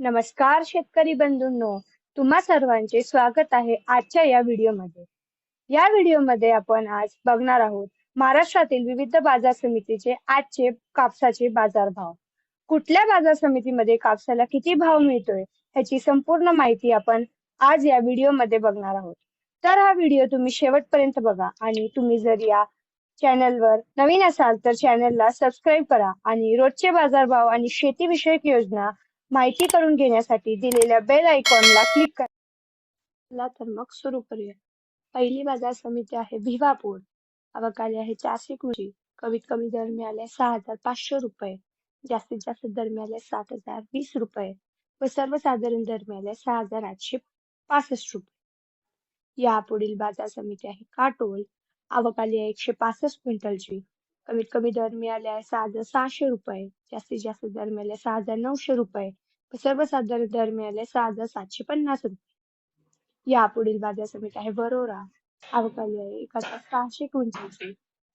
नमस्कार शेतकरी बंधूंनो तुम्हा सर्वांचे स्वागत आहे आजच्या या व्हिडिओमध्ये. या व्हिडिओमध्ये आपण आज बघणार आहोत महाराष्ट्रातील विविध बाजार समितीचे आजचे कापसाचे बाजारभाव. कुठल्या बाजार समितीमध्ये कापसाला किती भाव मिळतोय ह्याची संपूर्ण माहिती आपण आज या व्हिडिओमध्ये बघणार आहोत. तर हा व्हिडिओ तुम्ही शेवटपर्यंत बघा आणि तुम्ही जर या चॅनलवर नवीन असाल तर चॅनलला सबस्क्राईब करा आणि रोजचे बाजारभाव आणि शेतीविषयक योजना माहिती करून घेण्यासाठी दिलेल्या बेल आयकॉनला क्लिक करा. चला तर मग सुरू करूया. पहिली बाजार समिती आहे भिवापूर. अवकाली आहे चारशे कृषी. कमीत कमी दर मिळाले सहा हजार पाचशे रुपये. जास्तीत जास्त दर मिळाले सात हजार वीस रुपये. व सर्वसाधारण दर मिळाले सहा हजार आठशे पासष्ट रुपये. यापुढील बाजार समिती आहे काटोल. आवक आहे एकशे पासष्ट क्विंटलची. कमीत कमी दर मिळाले आहे सहा हजार सहाशे रुपये जास्तीत जास्त दर मिळाले सहा हजार नऊशे रुपये सर्वसाधारण दर मिळाले सहा हजार सातशे पन्नास रुपये. यापुढील बाजार समिती आहे वरोरा. अवकाली आहे एक हजार सहाशे क्विंटलची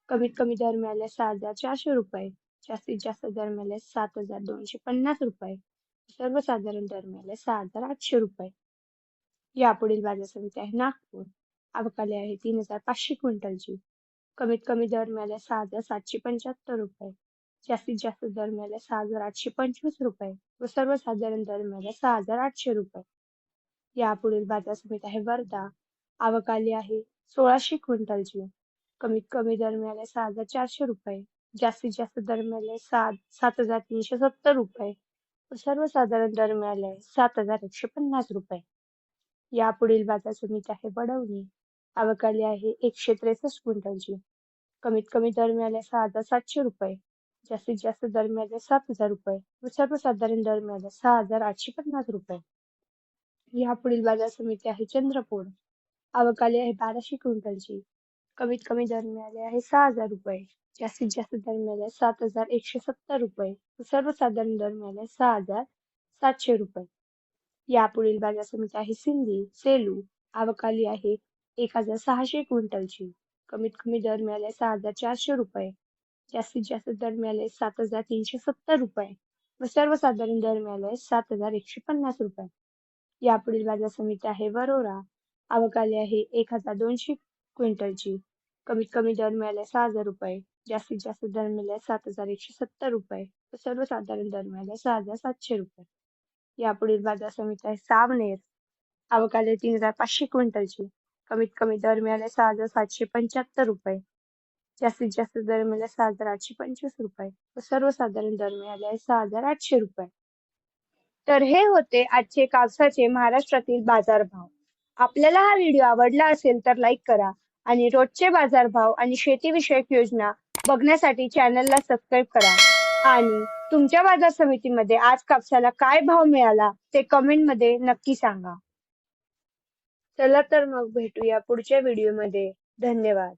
कमीत कमी दर मिळाले सहा हजार चारशे रुपये जास्तीत जास्त दर मिळाले सात हजार दोनशे पन्नास रुपये सर्वसाधारण दर मिळाले सहा हजार आठशे रुपये. यापुढील बाजार समिती आहे नागपूर. अवकाली आहे तीन हजार पाचशे क्विंटलची. कमीत कमी दर मिळाले सहा हजार सातशे पंच्याहत्तर रुपये. जास्तीत जास्त दर मिळाले सहा हजार आठशे पंचवीस रुपये व सर्वसाधारण दर मिळाले सहा हजार आठशे रुपये. यापुढील बाजार समिती आहे वर्धा. आवक आली आहे सोळाशे क्विंटलची. कमीत कमी दर मिळाले सहा हजार चारशे रुपये. जास्तीत जास्त दर मिळाले सात सात हजार तीनशे सत्तर रुपये व सर्वसाधारण दर मिळाले सात हजार एकशे पन्नास रुपये. यापुढील बाजार समिती आहे वडवणी आवकली आहे एकशे त्रेसष्ट क्विंटलची कमीत कमी दर मिळाले सहा हजार सातशे रुपये. जास्तीत जास्त दर मिळाले सात हजार रुपये. व सर्वसाधारण दर मिळाले सहा हजार आठशे पन्नास रुपये. यापुढील बाजार समिती आहे चंद्रपूर. आवकली आहे बाराशे क्विंटलची कमीत कमी दर मिळाले आहे सहा हजार रुपये. जास्तीत जास्त दर मिळाले सात हजार एकशे सत्तर रुपये. सर्वसाधारण दर मिळाले सहा हजार सातशे रुपये. यापुढील बाजार समिती आहे सिंधी सेलू. आवकाली आहे एक हजार सहाशे क्विंटलची कमीत कमी दर मिळाले सहा हजार चारशे रुपये. जास्तीत जास्त दर मिळाले सात हजार तीनशे सत्तर रुपये. व सर्वसाधारण दर मिळाले सात हजार एकशे पन्नास रुपये. यापुढील बाजार समिती आहे वरोरा. आवक आली आहे एक हजार दोनशे क्विंटलची. कमीत कमी दर मिळाले सहा हजार रुपये. जास्तीत जास्त दर मिळाले सात हजार एकशे सत्तर रुपये. व सर्वसाधारण दर मिळाले सहा हजार सातशे रुपये. यापुढील बाजार समिती आहे सावनेर. आवक आली तीन हजार पाचशे क्विंटलची. कमीत कमी दर मिळाले सहा हजार सातशे पंच्याहत्तर रुपये. जास्तीत जास्त दर मिळाले सहा हजार आठशे पंचवीस रुपये. व सर्वसाधारण दर मिळाले सहा हजार आठशे रुपये. तर हे होते आजचे कापसाचे महाराष्ट्रातील बाजारभाव. आपल्याला हा व्हिडिओ आवडला असेल तर लाईक करा आणि रोजचे बाजारभाव आणि शेतीविषयक योजना बघण्यासाठी चॅनलला सबस्क्राईब करा. आणि तुमच्या बाजार समितीमध्ये आज कापसाला काय भाव मिळाला ते कमेंटमध्ये नक्की सांगा. चला तर मग भेटूया पुढच्या व्हिडिओमध्ये धन्यवाद.